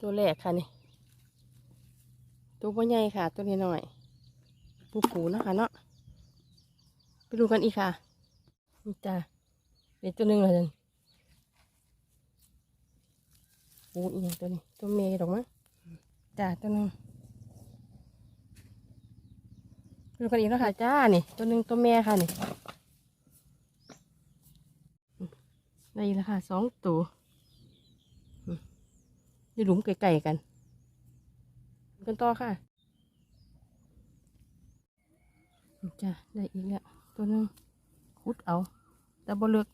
ตัวแรกค่ะนี่ ตัวบ่ใหญ่ค่ะ ตัวนี้หน่อยปูปูนะคะเนาะไปดูกันอีกค่ะนี่จ้าเป็นตัวหนึ่งเลยปูอีกอย่างตัวนี้ตัวเมย์ดอกมั้งจ้าตัวหนึ่งดูกันอีกแล้วค่ะจ้านี่ ตัวหนึ่งตัวแม่ค่ะนี่ได้แล้วค่ะสองตัว อยู่หลุมไก่ๆกันกันต่อค่ะจ้ะได้อีกแล้วตัวนึงขุดเอา แต่บ่เลือก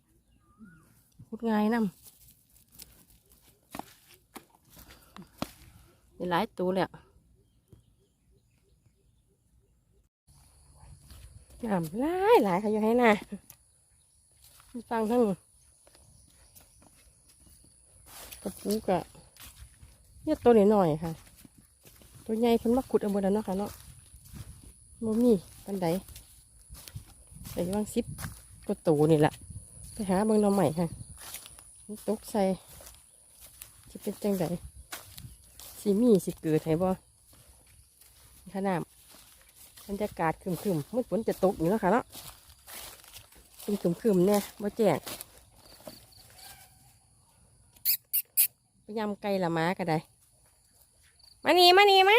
ขุดง่ายนำได้หลายตัวแล้วน้ำหลายหลายค่ะอยู่ให้น่ะฟังทั้งกระปูกะ เนี่ยตัวนี้หน่อยๆค่ะ ตัวใหญ่เพิ่นมาขุดเอาบดแล้วเนาะค่ะเนาะบ่มีปันใดแต่วางซิปก็ตูนี่แหละไปหาเบิ่งน้องใหม่ค่ะมันตกใส่จะเป็นจังไดสิมีสิเกิดให้บ่ขนาดบรรยากาศคึมๆมันฝนจะตกอยู่แล้วค่ะเนาะเป็นครึมๆเนี่ยบ่แจ้ง ยายามไกลละม้าก็ได้ มานี่มานี่มา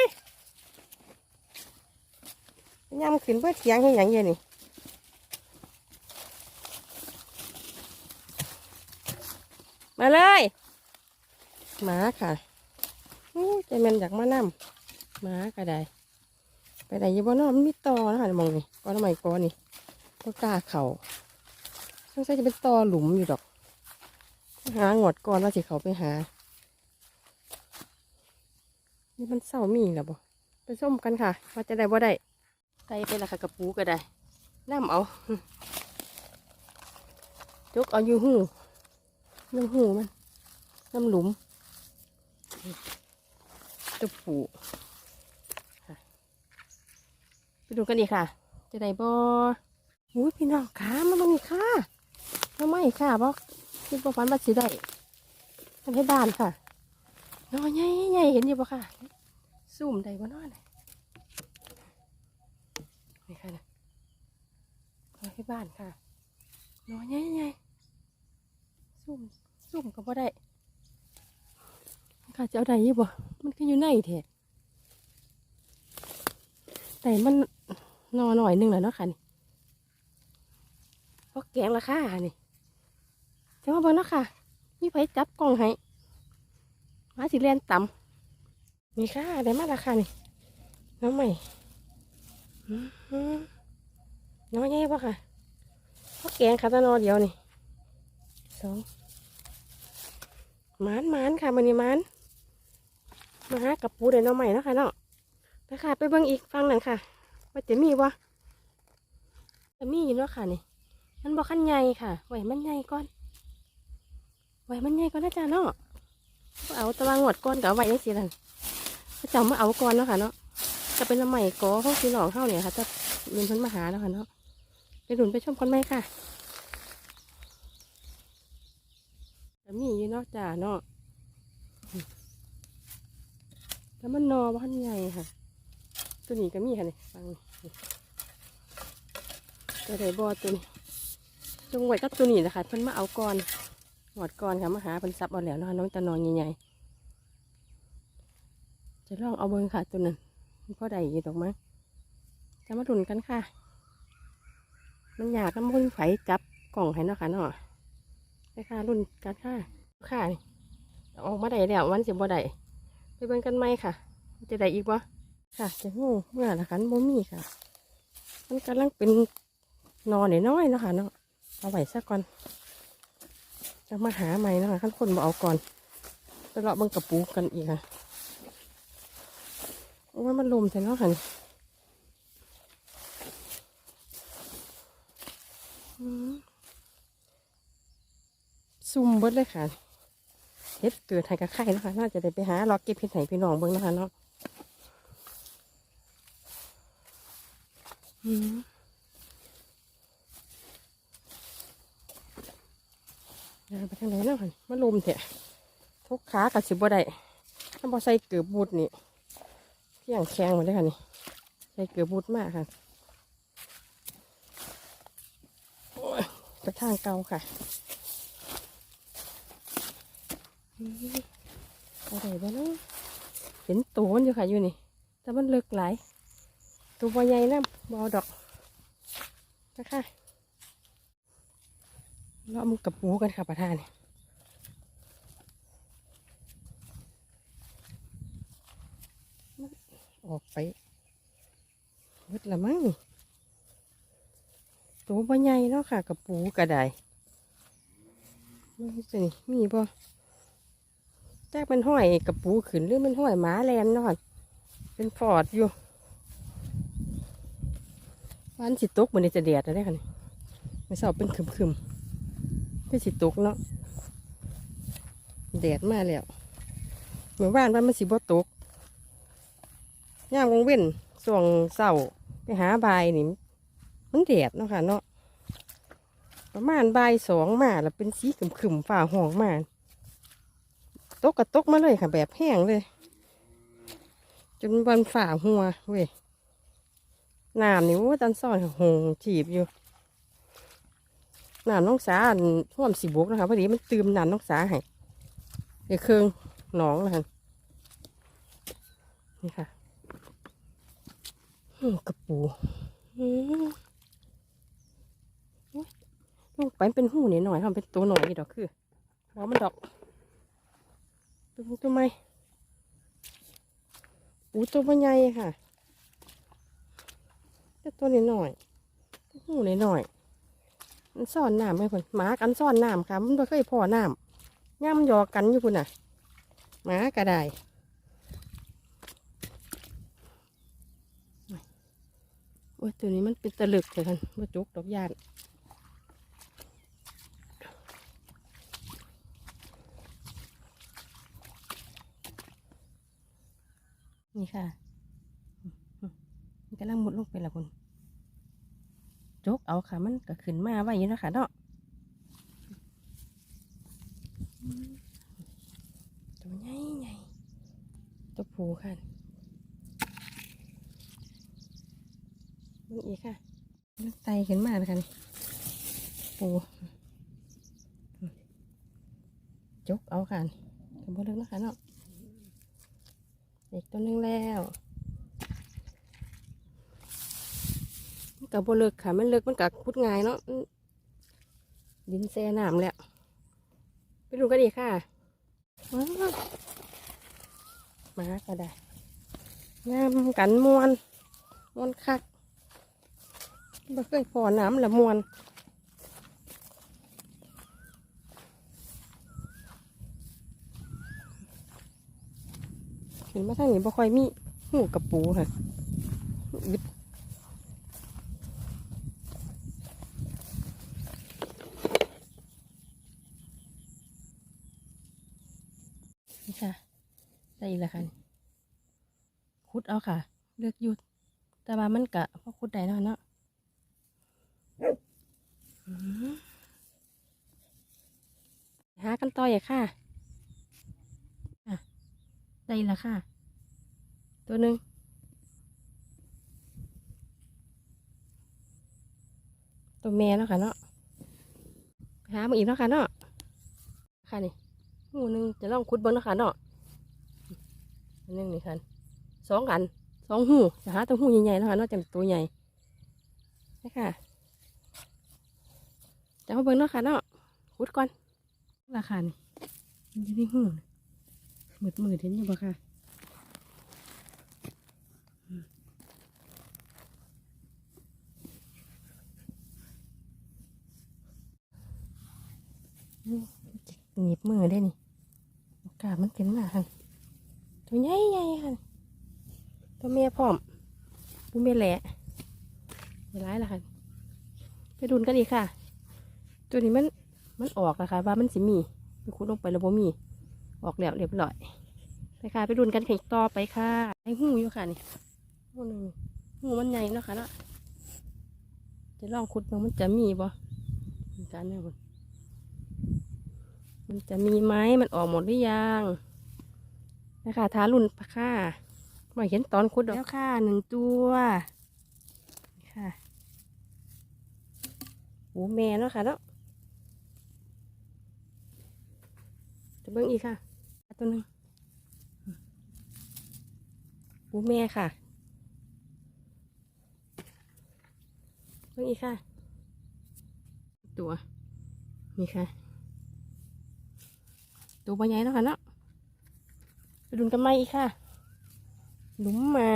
ยำขึ้นเพื่อเถียงให้หยังเย็นนี่มาเลยหมาค่ะอู้ใจแมันอยากมานำหมาก็ได้ ไปไหนอยี่บ้านนมันมีตอนะคะมองนี่ก้อนใหม่ก้อนนี่ก็กล้าเขาสงสัยจะเป็นตอหลุมอยู่ดอก หาหงอดก่อนว่าสิเขาไปหา นี่มันเศร้ามีแล้วบ่ไปส้มกันค่ะว่าจะได้บ่ได้ใส่ไปละค่ะกระปูก็ได้น้ำเอาจกเอาอยู่หูน้ำหูมันน้ำหลุมตัวปูค่ะไปดูกันดีกค่ะ จะได้บ่อุ้ยพี่น้องขามันมันนี่ค่ะมาไม่ค่ะบ่คิดว่าฟันว่าสิได้ทำให้บ้านค่ะนอนใหญ่ใหญ่เห็นอยู่ปะค่ะ ซูมได้บ่นอนน่ะนี่ค่ะนะนอนที่บ้านค่ะนอนใหญ่ใหญ่ซูมซูมก็บ่ได้ค่ะจะเอาได้ยี่บ่มันก็อยู่ในแท้แต่มันนอนหน่อยหนึงแล้วเนาะค่ะนี่เพราะแกงราคานี่จะมาเบิ่งเนาะค่ะมีไผจับกล้องให้มาสิเรียนต่ำ นี่ค่ะได้มาราคานี่น้องใหม่น้องใหญ่ปะค่ะเพราะแกงคาตานอเดียวนี่สองมานมานค่ะมันนี่มานมาหากับปูเดี๋ยวน้องใหม่นะคะเนาะไปค่ะไปเบิ่งอีกฟังหนึ่งค่ะ ว่าจะมีวะจะมีอยู่เนาะค่ะนี่มันบอกขั้นใหญ่ค่ะไหวมันใหญ่ก่อนไหวมันใหญ่ก่อนนะจ๊ะเนาะเอาตะวางหวดก้อนกับเอาไว้ยังสิลันพระ เจ้ามาเอาก่อนเนาะค่ะเนาะจะเป็นลำใหม่กอพวกพี่น้องเข้าเนี่ยค่ะจะเรียนพิ่นมาหาแล้วค่ะเนาะไปดุนไปชมกันไหมค่ะแต่มีอยู่เนาะจ้าเนาะแล้วมันนอบ้านใหญ่ค่ะ ตัวนี้ก็มีค่ะนี่ฟังนี่ตัวไหนบอตัวนี้จงไว้กับตัวนี้นะคะเพิ่นมาเอาก่อนหอดก่อนค่ะมาหาเป็นซับเอาแล้วเนาะน้องจะนอนใหญ่ๆ จะลองเอาเบิ้งค่ะตัวนั้นมันพ่อใดอยู่ดอกมั้งจะมาดุนกันค่ะ มันอยากน้ำมันไฟจับกล่องให้เนาะค่ะเนาะไปค่ะรุ่นกันค่ะค่ะนี่ออกมาได้แล้ววันเสียบ่ได้ไปเบิ่งกันไหมค่ะ จะได้อีกบ่ค่ะ จะงูเมื่อละคันบ่มีค่ะ มันกำลังเป็นนอนน้อยๆนะค่ะเนาะเอาไว้ซะก่อนจะมาหาใหม่นะคะขั้นคนมาเอาก่อนไปเลาะเบังกระปูกันอีกค่ะ โอ้ยมันลมใช่เนาะค่ะนี่ซุ่มเบิดเลยค่ะเฮ็ดเกิดให้กับไข่นะคะน่าจะได้ไปหาล็อกเก็บเห็ดไห้พี่น้องเบิ่งนะคะเนาะอืมเดินไปทางไหนเนาะค่ะมันลมเถอะทุกขากับสิบบ่ได้ถ้าพอใส่เกือบบูดนี่ เที่ยงแข็งหมดเลยค่ะนี่ใส่เกลือบูดมากค่ะกระทางเก่าค่ะอะไรบ้างเนาะเห็นตัวมันอยู่ค่ะอยู่นี่ แต่มันเลิกหลายตัวบอใหญ่นะบอดอกนะคะเราเอมือกับปูกันค่ะประธานนี่ ออกไปเวิดละมั้งตัวบใหญ่เนาะค่ะกับปูกระไดมันสิมีบ่แจ้กเป็นห้อยกับปูขึ้นหรือมันห้อยหมาแลนเนาะเป็นฟอดอยู่วันสิตกเหมือนจะแดดแล้วได้ค่ะนี่ไม่สอบเป็นคึมๆเป็นสิตกเนาะแดดมาแล้วเหมือนว่านว่ามันสิบ่ตก ย่ามวงเว้นส่วงเสาไปหาใบนี่มันแดดเนาะค่ะเนาะประมาณใบสองมาแล้วเป็นสีคึมๆฝ่าห้องมาตกกระตกมาเลยค่ะ แบบแห้งเลย จนวันฝ่าหัวเว้ยน้ำนี่ว่าตันซ่อนหงจีบอยู่น้ำน้องสาท่วมสีบวกนะคะพอดีมันตืมน้ำน้องสาให้ในเครื่องหนองนะคะนี่ค่ะ กระปูอืมโอ๊ยลงไปเป็นหูนิดหน่อยทำเป็นตัวหน่อยดอกคือหัวมันดอกตัวตัวไมปูตัวมันใหญ่ค่ะแต่ตัวนี้หน่อยหูน้อยมันซ่อนน้ำให้คนหมากันซ่อนน้ำค่ะมันไม่เคยพอน้ำย่ำยอกันอยู่พุ่นน่ะหมากระได อ้ยตัวนี้มันเป็นตะลึกเลยคันมาจุกดอกยานนี่ค่ะมันกำลังมุดลงไปละคุณจกเอาค่ะ มันก็ขึ้นมาไว้อยู่นะคะเนาะตัวใหญ่ใหญ่ตัวผูค่ะ นอีกค่ะมันไตขึ้นมาเลยค่ะนี่ปูจกเอาค่ะกับบนเลึกนะคะเนาะอีกตัวนึงแล้วกับบเลิกค่ะ มันเลิกมันกับคุดง่ายเนาะมันดินแซ่น้ำแล้วไปดูกันดีค่ะว้าวมาก็ได้งามกันมวนมวนคัก บ่เคยพอน้ำละมวนเห็นมาทางนี้บ่ค่อยมีหูกับปูค่ะอึดนี่ค่ะ ได้แล้วค่ะคุดเอาค่ะ เลือกหยุดแต่ว่ามันกะพอคุดได้เนาะเนาะ หากันต่ออย่าค่ะอะได้ล้วค่ะ ตัวหนึ่งตัวแม่เนาะค่ะเนาะหามาอีกเนาะค่ะเนาะค่ะนี่หูหนึ่งจะลองคุดเบิ้งเนาะคะเนาะหนึ่งนี่คันสองอันสองหูจะหาตัวหูใหญ่ๆเนาะค่ะเนาะจะเป็นตัวใหญ่นะคะ จะมาเบิ้งเนาะค่ะเนาะคุดก่อนราคานี่มันจะได้หูมืดมืดเห็นอยู่ปะค่ะหนีบมือได้นี่อกาศมันเป็นมาค่ะตัวใหญ่ใหญ่ค่ะตัวเมียพร้อมปูเมียแหละไม่ร้ายละค่ะไปดูนกันอีกค่ะ ตัวนี้มันมันออกแล้วค่ะว่ามันสิมีไปคุดลงไปแล้วบ่มี ออกแล้วเรียบร้อยไปค่ะ ไปดูนกันอีกต่อไปค่ะไอ้หูอยู่ค่ะนี่หูหนึ่งหูมันใหญ่เนาะค่ะเนาะจะลองขุดมันจะมีบ่เหมือนกันเนี่ยคุณมันจะมีไหมมันออกหมดหรือยังนะคะทารุ่นปะค่ะมาเห็นตอนคุดดอกแล้วค่ะหนึ่งตัวค่ะหูแม่เนาะค่ะเนาะ จะเบิ้งอีกค่ะ ตัวหนึงหูแม่ค่ะ เบิ้งอีกค่ะ ตัว นี่ค่ะ ตัวใบใหญ่เนาะค่ะเนาะไปดุนกันไหมอีกค่ะ หลุมใหม่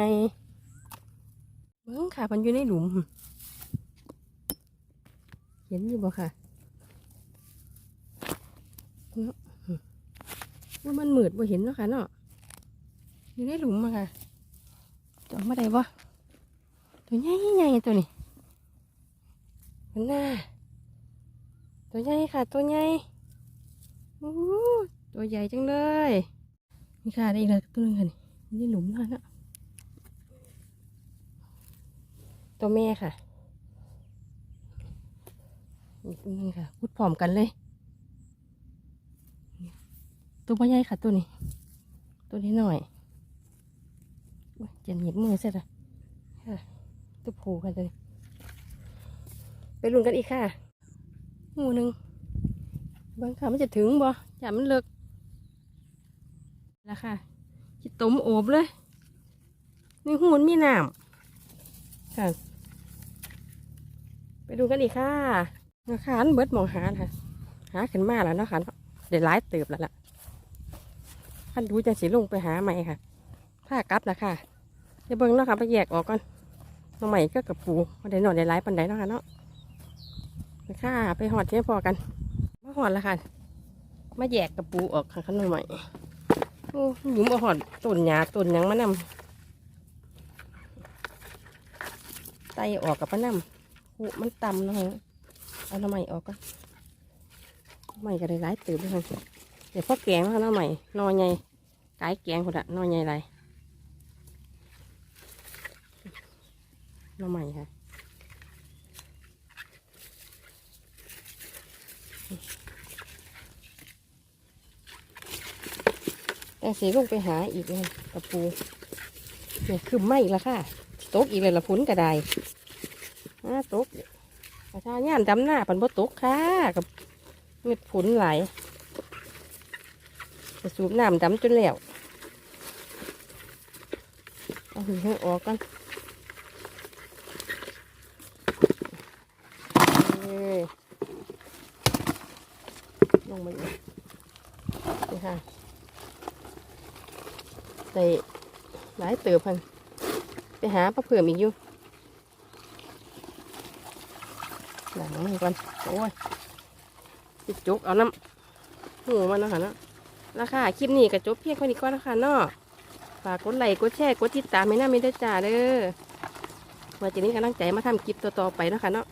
เบิ้งค่ะ มันอยู่ในหลุม เห็นอยู่บ่ค่ะเนาะ ว่ามันมืดบ่เห็นเนาะค่ะเนาะอยู่ในหลุมอะค่ะจอมาได้บ่ตัวใหญ่ใหญ่ตัวนี้มันน่าตัวใหญ่ค่ะ ตัวใหญ่อู้ตัวใหญ่จังเลยนี่ค่ะได้อีกแล้วตัวหนึงค่ะนี่อยู่ในหลุมเนาะเนาะตัวแม่ค่ะอีกตัวหนึงค่ะพูดพร้อมกันเลย ตัวพ่ใหญ่ค่ะตัวนี้ ตัวนี้หน่อยเจะหนีบมือเสร็จละค่ะตัวผูค่ะตัวนี้ ไปลุ้นกันอีกค่ะงูหนึ่งบางค่ะมันจะถึงบ่อย่ามันเลิกแล้วค่ะจิต้มโอบเลยนี่หูนมีน้ำค่ะ ไปดูกันอีกค่ะนะคะอันเบิดมองหาค่ะ หาขึ้นมาแล้วเนาะค่ะเดี๋ยวไล่เติบแล้วล่ะ ท่านดูจะสิลงไปหาใหม่ค่ะผ้ากลับแล้วค่ะเดี๋ยวเบิ้งเนาะค่ะไปแยกออกก่อนน้องใหม่ก็กับปูมาได้หน่อยได้ไล่ปันไดเนาะค่ะเนาะไปค่ะไปหอดเที่ยพอกันมาหอดแล้วค่ะมาแยกกับปูออกค่ะขนมใหม่โอ้หยุมเอาหอดต้นหญ้าต้นยังมานำไตออกกับมานำหูมันต่ำนะค่ะเอาหน้ำใหม่ออกก่อนใหม่ก็ได้หลายตื่นด้วยค่ะเดี๋ยวพ่อแกงแล้วหน้ำใหม่นอนใหญ่ กายแกงคนละน้อนใหญ่ไรน้ำใหม่ค่ะแต่สีลงไปหาอีกเลยตะปูเนี่ยคือไม่อีกแล้วค่ะตกอีกเลยละพุ้นกระไดอ่าตกประชาญาณดำหน้าปันบ่ตกค่ะกับเม็ดผุนไหลสูบน้ำดำจนแล้ว เอาหินให้ออกก่อนเอ้ยลงมาอยู่นี่ค่ะใส่หลายเติบพันไปหาปลาเผื่อมอีกอยู่หลังนี่ก่อนโอ้ยปิดจุกเอาน้ำหูมันเนาะค่ะเนาะราคาคลิปนี้ก็จบเพียงเท่นี้ก่อนนะคะเนาะากกดไลค์กดแชร์กดติดตามไม่น่าไม่ได้จ่าเด้อว่าจีนี้กำลังใจมาทำคลิปต่อๆไปเนาะค่ะเนาะ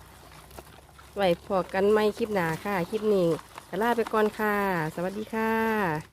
ไว้พอกันไม่คลิปหนาค่ะ คลิปนี้ลาไปก่อนค่ะ สวัสดีค่ะ